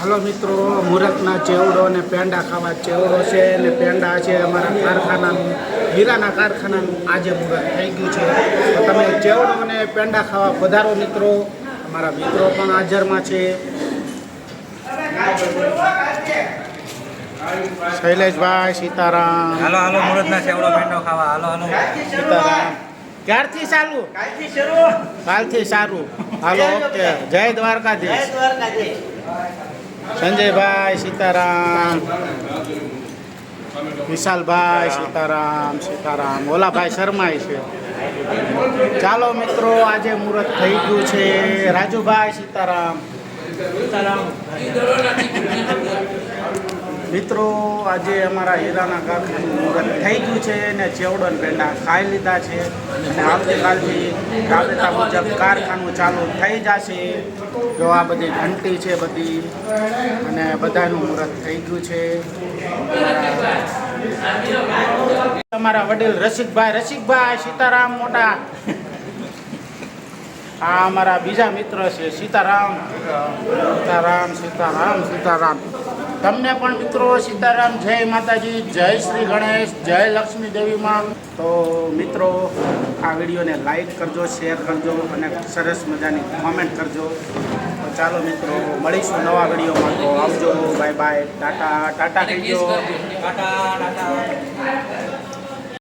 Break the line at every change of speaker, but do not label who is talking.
હાલો મિત્રો મુરતના ચેવડો અને પેંડા ખાવા ચેવડો છે અને પેંડા છે અમારા કારખાનાનું હીરાના કારખાનાનું આજે મુરત થઈ ગયું છે. તો તમે ચેવડો અને પેંડા ખાવા પધારો મિત્રો. અમારા મિત્રો પણ હાજરમાં છે. શૈલેષભાઈ સીતારામ.
હાલો હાલો મુરતના ચેવડો પેંડો ખાવા. હાલો હાલો.
સીતારામ. ક્યારથી ચાલુ? કાલથી સારું હાલો ઓકે. જય દ્વારકાધીશ. સંજયભાઈ સીતારામ. વિશાલભાઈ સીતારામ સીતારામ. ઓલાભાઈ શર્માય છે. ચાલો મિત્રો, આજે મુહૂર્ત થઈ ગયું છે. રાજુભાઈ સીતારામ. મિત્રો, આજે અમારા હીરાના કારખાનું મુહૂર્ત થઈ ગયું છે અને ચેવડન ને પેંડા ખાઈ લીધા છે અને આવતીકાલથી રાબેતા મુજબ કારખાનું ચાલુ થઈ જશે. જો આ બધી ઘંટી છે બધી અને બધાનું મુહૂર્ત થઈ ગયું છે. અમારા વડીલ રસિકભાઈ રસિકભાઈ, સીતારામ મોટા. આ અમારા બીજા મિત્ર છે, સીતારામ. સીતારામ સીતારામ સીતારામ. તમને પણ મિત્રો સીતારામ જય માતાજી જય શ્રી ગણેશ જય લક્ષ્મી દેવીમાં તો મિત્રો આ વિડીયોને લાઈક કરજો શેર કરજો અને સરસ મજાની કોમેન્ટ કરજો. તો ચાલો મિત્રો મળીશું નવા વિડીયોમાં. તો આવજો બાય બાય ટાટા ટાટા કહેજો.
ટાટા ટાટા.